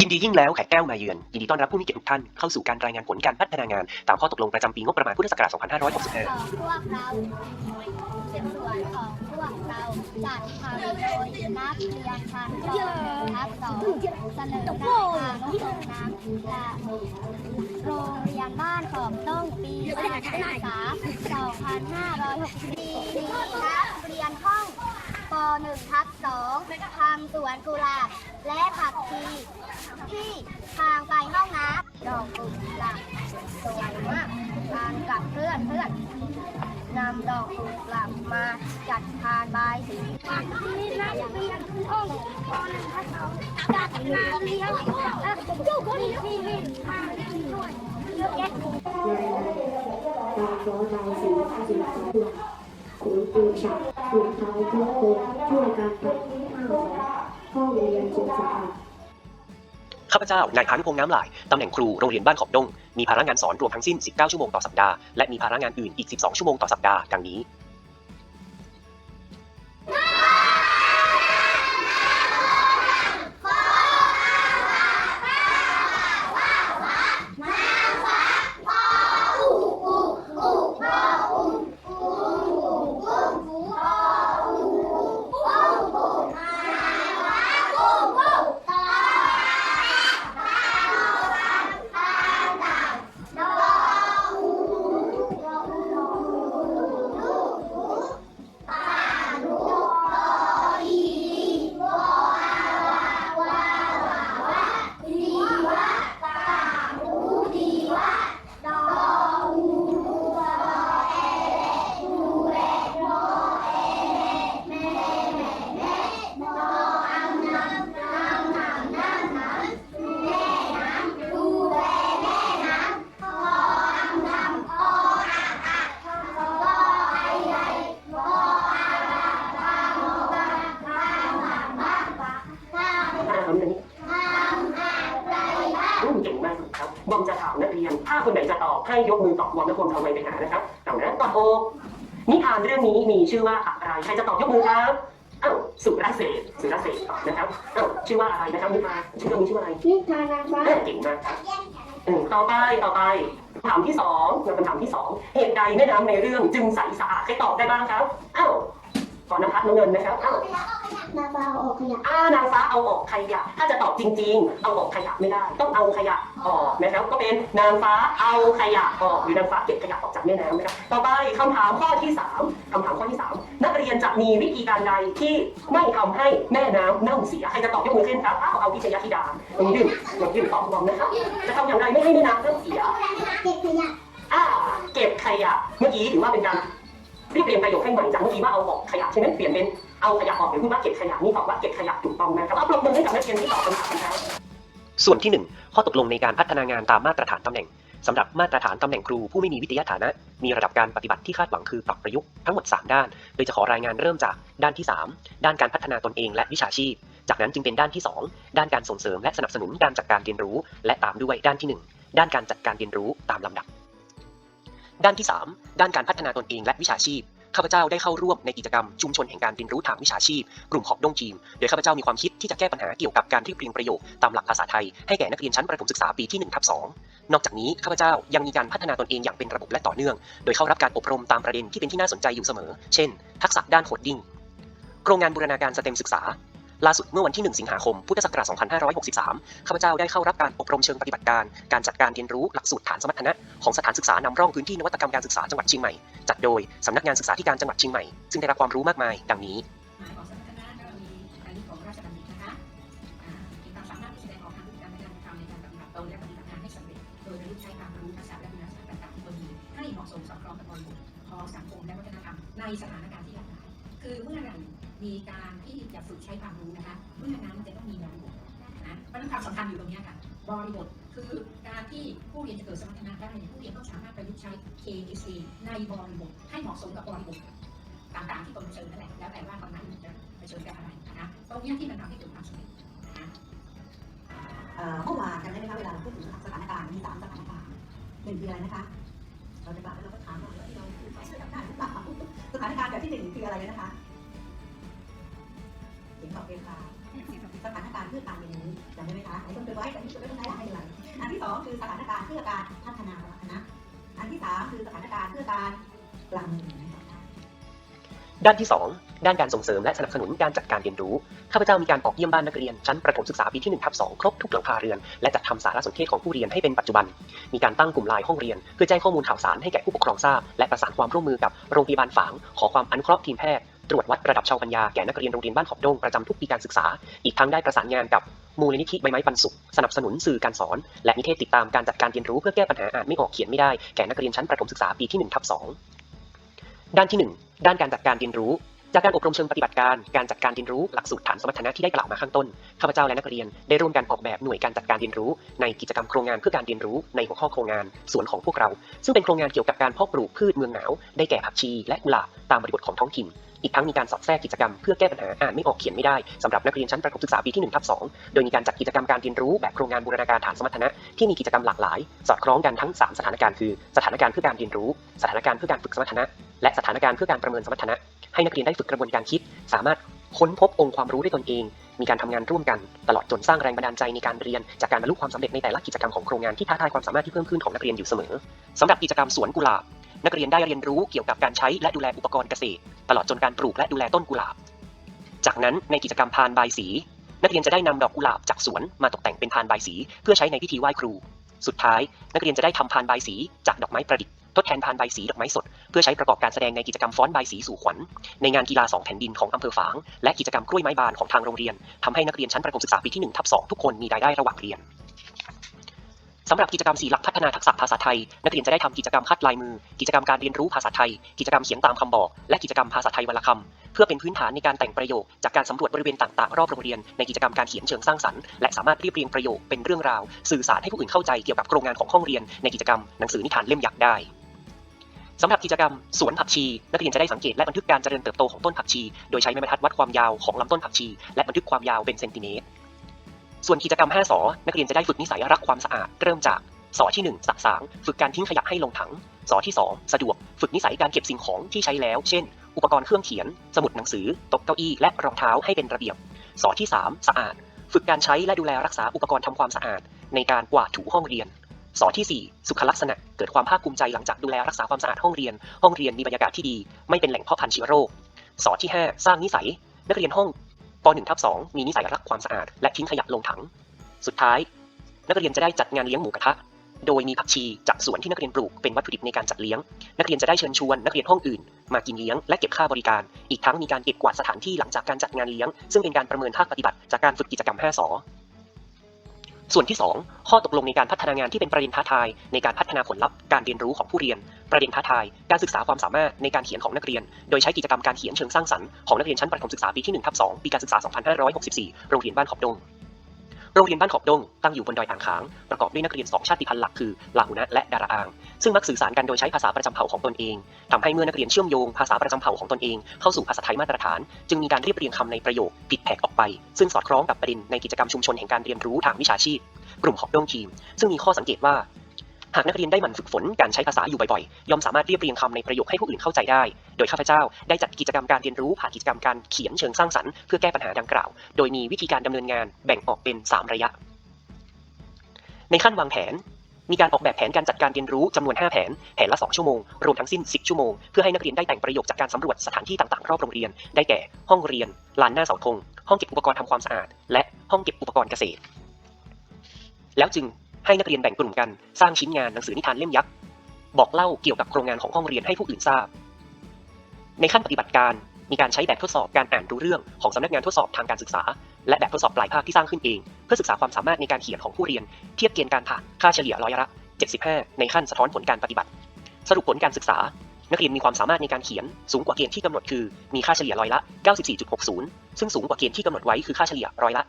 ยินดียิ่งแล้วแขกแก้วมาเยือน ยินดีต้อนรับผู้มีเกียรติทุกท่านเข้าสู่การรายงานผลการพัฒนางาน ตามข้อตกลงประจำปีงบประมาณพุทธศักราช 2565พวกเราสืบสวนของพวกเราจัดทำโดยนักเรียนชั้นป .1 ทับสองเสนอแนวทางลงน้ำและโรงเรียนบ้านของต้องปีการศึกษา 2564นักเรียนห้องป .1 ทับ2ทำสวนกุหลาบ และผักชีที่ทางไปห้องน้ำดอกกุหลาบสวยมากการกับเพื่อนเพื่อนนำดอกกุหลาบมาจัดทานบายสีที่นักเรียนห้องป .1 ทับ2จัดงานเลี้ยงเอ่อจุกนี่นี่นี่มาด้วยเยอะแยะตาโซดายสีสีสองตัวขุนปูฉับสุดท้าทุกคนช่วยกันทำห้า ห้อเรียนศึกษาข้าพเจ้านายพานุพงษ์น้ำหลาย ตำแหน่งครูโรงเรียนบ้านขอบดง มีภาระงานสอนรวมทั้งสิ้น 19 ชั่วโมงต่อสัปดาห์ และมีภาระงานอื่นอีก 12 ชั่วโมงต่อสัปดาห์ ดังนี้ ให้ยกมือตอบบอมและคนเอาไม้ไปหานะครับเอานะก่อนโอนิทานเรื่องนี้มีชื่อว่าอะไรใครจะตอบยกมือครับอ้าวสุรเสษสุรเสษตอบนะครับอ้าวชื่อว่าอะไรนะครับนิทานชื่อเรื่องนี้ชื่อว่าอะไรนิทานนางฟ้าเออเก่งมากครับอืมต่อไปต่อไปคำถามที่สองเป็นคำถามที่สองเหตุใดแม่น้ำในเรื่องจึงใสสะอาดใครตอบได้บ้างครับอ้าว ก่อนนภัสน้ำเงินนะครับอ้าวนางฟ้าเอาออกขยะอ่านางฟ้าเอาออกขยะ ถ้าจะตอบจริง ๆ เอาออกขยะไม่ได้ ต้องเอาขยะออกนะครับ ก็เป็นนางฟ้าเอาขยะออกหรือนางฟ้าเก็บขยะออกจากแม่น้ำนะครับ ต่อไปคำถามข้อที่สามคำถามข้อที่สามนักเรียนจะมีวิธีการใดที่ไม่ทำให้แม่น้ำเน่าเสีย ใครจะตอบยกมือขึ้นครับ อ้าว เอาพิชยธิดาลองยื่นลองยื่นตอบบอมนะครับ จะทำอย่างไรไม่ให้แม่น้ำเน่าเสีย เก็บขยะ อ่า เก็บขยะ เมื่อกี้ถือว่าเป็นการเรียบเรียงประโยคให้ใหม่จากเมื่อกี้ว่าเอาออกขยะใช่ไหมเปลี่ยนเป็นเอาขยะออกหรือพูดว่าเก็บขยะนี่ตอบว่าเก็บขยะถูกต้องนะครับเอาปรบมือให้กับนักเรียนที่ตอบคำถามนะครับส่วนที่ 1 ข้อตกลงในการพัฒนางานตามมาตรฐานตำแหน่งสำหรับมาตรฐานตำแหน่งครูผู้ไม่มีวิทยาฐานะ มีระดับการปฏิบัติที่คาดหวังคือปรับประยุกต์ทั้งหมด 3 ด้าน โดยจะขอรายงานเริ่มจากด้านที่ 3 ด้านการพัฒนาตนเองและวิชาชีพ จากนั้นจึงเป็นด้านที่ 2 ด้านการส่งเสริมและสนับสนุนการจัดการเรียนรู้ และตามด้วยด้านที่ 1 ด้านการจัดการเรียนรู้ตามลำดับ ด้านที่ 3 ด้านการพัฒนาตนเองและวิชาชีพข้าพเจ้าได้เข้าร่วมในกิจกรรมชุมชนแห่งการเรียนรู้ทางวิชาชีพ กลุ่มของดงทีม โดยข้าพเจ้ามีความคิดที่จะแก้ปัญหาเกี่ยวกับการเรียบเรียงประโยคตามหลักภาษาไทยให้แก่นักเรียนชั้นประถมศึกษาปีที่1ทับ2นอกจากนี้ข้าพเจ้ายังมีการพัฒนาตนเองอย่างเป็นระบบและต่อเนื่อง โดยเข้ารับการอบรมตามประเด็นที่เป็นที่น่าสนใจอยู่เสมอ เช่น ทักษะด้านโคดดิ้ง โครงงานบูรณาการสเต็มศึกษา ล่าสุดเมื่อวันที่ 1 สิงหาคม พุทธศักราช 2563 ข้าพเจ้าได้เข้ารับการอบรมเชิงปฏิบัติการ การจัดการเรียนรู้หลักสูตรฐานสมรรถนะของสถานศึกษานำร่องพื้นที่นวัตกรรมการศึกษาจังหวัดเชียงใหม่ จัดโดยสำนักงานศึกษาธิการจังหวัดเชียงใหม่ ซึ่งได้รับความรู้มากมาย ดังนี้หมายของสำนักคณะก็มีอันนี้ของราชบัณฑิตนะคะอ่ามีความสามารถที่แสดงออกทางพฤติกรรในการกระทำในการปฏิบัติตนและปฏิบัติงานให้สำเร็จโดยประยุกต์ใช้ความรู้ทักษะและคุณลักษณะต่างๆที่ตนมีให้เหมาะสมสอดคล้องกับบริบทของสังคมและวัฒนธรรมในสถานการณ์ที่หลากหลายคือเมื่อไหร่ มีการที่จะฝึกใช้ความรู้นะคะเมื่อนั้นจะต้องมีบริบทนะเพราะนั้นความสำคัญอยู่ตรงนี้ค่ะบริบทคือการที่ผู้เรียนจะเกิดสมรรถนะได้เนี่ยผู้เรียนต้องสามารถประยุกต์ใช้ KSA ในบริบทให้เหมาะสมกับบริบทต่างๆที่ตนเผชิญนั่นแหละแล้วแต่ว่าตอนนั้นจะเผชิญกับอะไรนะคะตรงนี้ที่มันทำให้เกิดความสำเร็จนะคะเมื่อวานจำได้ไหมคะเวลาเราพูดถึงสถานการณ์มีสามสถานการณ์หนึ่งคืออะไรนะคะเราจะกลับไปเราก็ถามว่าที่เราพูดไปจำได้หรือเปล่าสถานการณ์แบบที่หนึ่งคืออะไรนะคะ ตอเป็นค่ะสถานการณ์เพื่อการเรียนรู้จำได้ไหมคะไอ้ต้นตัวไว้แต่ที่ตัวไม่ต้องใช้อะไรเลยอันที่สองคือสถานการณ์เพื่อการพัฒนาสมรรถนะอันที่สามคือสถานการณ์เพื่อการปรับด้านที่ 2 ด้านการส่งเสริมและสนับสนุนการจัดการเรียนรู้ ข้าพเจ้ามีการออกเยี่ยมบ้านนักเรียน ชั้นประถมศึกษาปีที่1ทับ2ครบทุกหลังคาเรือน และจัดทำสารสนเทศของผู้เรียนให้เป็นปัจจุบัน มีการตั้งกลุ่มไลน์ห้องเรียน เพื่อแจ้งข้อมูลข่าวสารให้แก่ผู้ปกครองทราบ และประสานความร่วมมือกับโรงพยาบาลฝาง ขอความอนุเคราะห์ทีมแพทย์ ตรวจวัดระดับชาวปัญญาแก่นักเรียนโรงเรียนบ้านขอบดงประจำทุกปีการศึกษา อีกทั้งได้ประสานงานกับมูลนิธิใบไม้ปันสุขสนับสนุนสื่อการสอน และนิเทศติดตามการจัดการเรียนรู้เพื่อแก้ปัญหาอ่านไม่ออกเขียนไม่ได้แก่นักเรียนชั้นประถมศึกษาปีที่1ทับ2ด้านที่ 1 ด้านการจัดการเรียนรู้จากการอบรมเชิงปฏิบัติการ การจัดการเรียนรู้ หลักสูตรฐานสมรรถนะที่ได้กล่าวมาข้างต้น ข้าพเจ้าและนักเรียนได้ร่วมกันออกแบบหน่วยการจัดการเรียนรู้ ในกิจกรรมโครงงานเพื่อการเรียนรู้ในหัวข้อโครงงานสวนของพวกเรา ซึ่งเป็นโครงงานเกี่ยวกับการเพาะปลูกพืชเมืองหนาว ได้แก่ผักชีและกุหลาบตามบริบทของท้องถิ่น อีกทั้งมีการสอดแทรกกิจกรรมเพื่อแก้ปัญหาอ่านไม่ออกเขียนไม่ได้สำหรับนักเรียนชั้นประถมศึกษาปีที่1ทับ2โดยมีการจัดกิจกรรมการเรียนรู้แบบโครงงานบูรณาการฐานสมรรถนะที่มีกิจกรรมหลากหลาย สอดคล้องกันทั้ง 3 สถานการณ์คือ สถานการณ์เพื่อการเรียนรู้ สถานการณ์เพื่อการฝึกสมรรถนะ และสถานการณ์เพื่อการประเมินสมรรถนะ ให้นักเรียนได้ฝึกกระบวนการคิด สามารถค้นพบองค์ความรู้ด้วยตนเอง มีการทำงานร่วมกัน ตลอดจนสร้างแรงบันดาลใจในการเรียน จากการบรรลุความสำเร็จในแต่ละกิจกรรมของโครงงานที่ท้าทายความสามารถที่เพิ่มขึ้นของนักเรียนอยู่เสมอสำหรับกิจกรรมสวนกุหลาบนักเรียนได้เรียนรู้เกี่ยวกับการใช้และดูแลอุปกรณ์เกษตร ตลอดจนการปลูกและดูแลต้นกุหลาบ จากนั้นในกิจกรรมพานบายสี นักเรียนจะได้นำดอกกุหลาบจากสวนมาตกแต่งเป็นพานบายสี เพื่อใช้ในพิธีไหว้ครู สุดท้าย นักเรียนจะได้ทำพานบายสีจากดอกไม้ประดิษฐ์ทดแทนพานใบสีดอกไม้สด เพื่อใช้ประกอบการแสดงในกิจกรรมฟ้อนใบสีสู่ขวัญ ในงานกีฬาสองแผ่นดินของอำเภอฝาง และกิจกรรมกล้วยไม้บานของทางโรงเรียนทำให้นักเรียนชั้นประถมศึกษาปีที่1ทับ2ทุกคนมีรายได้ระหว่างเรียน สำหรับกิจกรรมสี่หลักพัฒนาทักษะภาษาไทย นักเรียนจะได้ทำกิจกรรมคัดลายมือ กิจกรรมการเรียนรู้ภาษาไทย กิจกรรมเขียนตามคำบอก และกิจกรรมภาษาไทยวรรณคำเพื่อเป็นพื้นฐานในการแต่งประโยค จากการสำรวจบริเวณต่างๆ รอบโรงเรียน ในกิจกรรมการเขียนเชิงสร้างสรรค์และสามารถเรียบเรียงประโยคเป็นเรื่องราว สื่อสารให้ผู้อื่นเข้าใจเกี่ยวกับโครงงานของห้องเรียน ในกิจกรรมหนังสือนิทานเล่มยักษ์ได้สำหรับกิจกรรมสวนผักชี นักเรียนจะได้สังเกตและบันทึกการเจริญเติบโตของต้นผักชี โดยใช้ไม้บรรทัดวัดความยาวของลำต้นผักชี และบันทึกความยาวเป็นเซนติเมตร ส่วนกิจกรรม 5สอนักเรียนจะได้ฝึกนิสัยรักความสะอาด เริ่มจากสอที่ 1 สะสาง ฝึกการทิ้งขยะให้ลงถัง สอที่ 2 สะดวก ฝึกนิสัยการเก็บสิ่งของที่ใช้แล้ว เช่น อุปกรณ์เครื่องเขียน สมุดหนังสือโต๊ะเก้าอี้ และรองเท้าให้เป็นระเบียบ สอที่ 3 สะอาด ฝึกการใช้และดูแลรักษาอุปกรณ์ทำความสะอาด ในการกวาดถูห้องเรียน สอที่ 4 สุขลักษณะ เกิดความภาคภูมิใจหลังจากดูแลรักษาความสะอาดห้องเรียน ห้องเรียนมีบรรยากาศที่ดี ไม่เป็นแหล่งเพาะพันธุ์เชื้อโรค สอที่ 5 สร้างนิสัย นักเรียนห้อง ป .1 ทับ2มีนิสัยรักความสะอาด และทิ้งขยะลงถัง สุดท้าย นักเรียนจะได้จัดงานเลี้ยงหมูกระทะ โดยมีผักชีจากสวนที่นักเรียนปลูกเป็นวัตถุดิบในการจัดเลี้ยง นักเรียนจะได้เชิญชวนนักเรียนห้องอื่น มากินเลี้ยงและเก็บค่าบริการ อีกทั้งมีการเก็บกวาดสถานที่หลังจากการจัดงานเลี้ยง ซึ่งเป็นการประเมินภาคปฏิบัติจากการฝึกกิจกรรม 5สอ ส่วนที่ 2 ข้อตกลงในการพัฒนางานที่เป็นประเด็นท้าทาย ในการพัฒนาผลลัพธ์การเรียนรู้ของผู้เรียน ประเด็นท้าทาย การศึกษาความสามารถในการเขียนของนักเรียน โดยใช้กิจกรรมการเขียนเชิงสร้างสรรค์ของนักเรียนชั้นประถมศึกษาปีที่1ทับ2ปีการศึกษา 2564 โรงเรียนบ้านขอบดงโรงเรียนบ้านขอบดงตั้งอยู่บนดอยอ่างขาง ประกอบด้วยนักเรียน2ชาติพันธุ์หลักคือลาหูนะและดาราอาง ซึ่งมักสื่อสารกันโดยใช้ภาษาประจำเผ่าของตนเองทำให้เมื่อนักเรียนเชื่อมโยงภาษาประจำเผ่าของตนเอง เข้าสู่ภาษาไทยมาตรฐาน จึงมีการเรียบเรียงคำในประโยคผิดแผกออกไป ซึ่งสอดคล้องกับประเด็นในกิจกรรมชุมชนแห่งการเรียนรู้ทางวิชาชีพ กลุ่มขอบดงทีม ซึ่งมีข้อสังเกตว่าหากนักเรียนได้หมั่นฝึกฝนการใช้ภาษาอยู่บ่อยๆ ย่อมสามารถเรียบเรียงคำในประโยคให้ผู้อื่นเข้าใจได้ โดยข้าพเจ้าได้จัดกิจกรรมการเรียนรู้ผ่านกิจกรรมการเขียนเชิงสร้างสรรค์เพื่อแก้ปัญหาดังกล่าว โดยมีวิธีการดำเนินงานแบ่งออกเป็น 3 ระยะ ในขั้นวางแผน มีการออกแบบแผนการจัดการเรียนรู้จำนวน 5 แผน แผนละ 2 ชั่วโมง รวมทั้งสิ้น 10 ชั่วโมง เพื่อให้นักเรียนได้แต่งประโยคจากการสำรวจสถานที่ต่างๆ รอบโรงเรียน ได้แก่ ห้องเรียน ลานหน้าเสาธง ห้องเก็บอุปกรณ์ทำความสะอาด และห้องเก็บอุปกรณ์เกษตร แล้วจึงให้นักเรียนแบ่งกลุ่มกัน สร้างชิ้นงานหนังสือนิทานเล่มยักษ์ บอกเล่าเกี่ยวกับโครงงานของห้องเรียนให้ผู้อื่นทราบ ในขั้นปฏิบัติการมีการใช้แบบทดสอบการอ่านรู้เรื่องของสำนักงานทดสอบทางการศึกษา และแบบทดสอบปลายภาคที่สร้างขึ้นเอง พื่อศึกษาความสามารถในการเขียนของผู้เรียน เทียบเกณฑ์การผ่านค่าเฉลี่ยร้อยละ 75 ในขั้นสะท้อนผลการปฏิบัติ สรุปผลการศึกษา นักเรียนมีความสามารถในการเขียนสูงกว่าเกณฑ์ที่กำหนดคือมีค่าเฉลี่ยร้อยละ 94.60 ซึ่งสูงกว่าเกณฑ์ที่กำหนดไว้คือค่าเฉลี่ยร้อยละ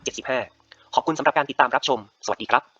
75 ขอบคุณสำหรับการติดตามรับชม สวัสดีครับ